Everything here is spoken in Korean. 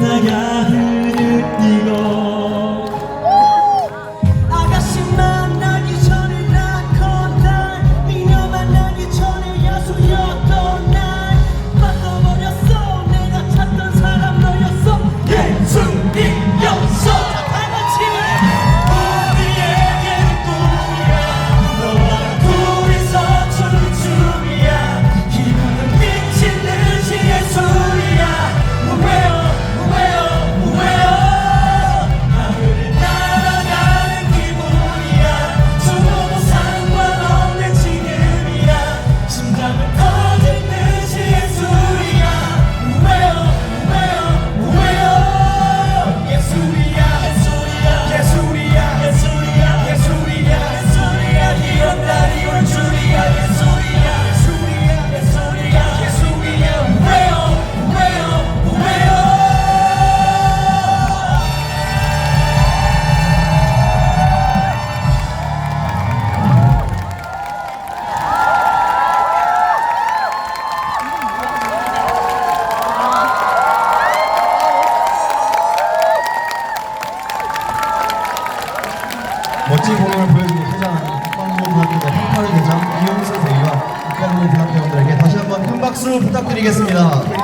나야 해 멋진 공연을 보여주는 회장 한국대학교 한파리 대장 이영수 대위와 이카르니 대학생들에게 다시 한번 큰 박수 부탁드리겠습니다. 네,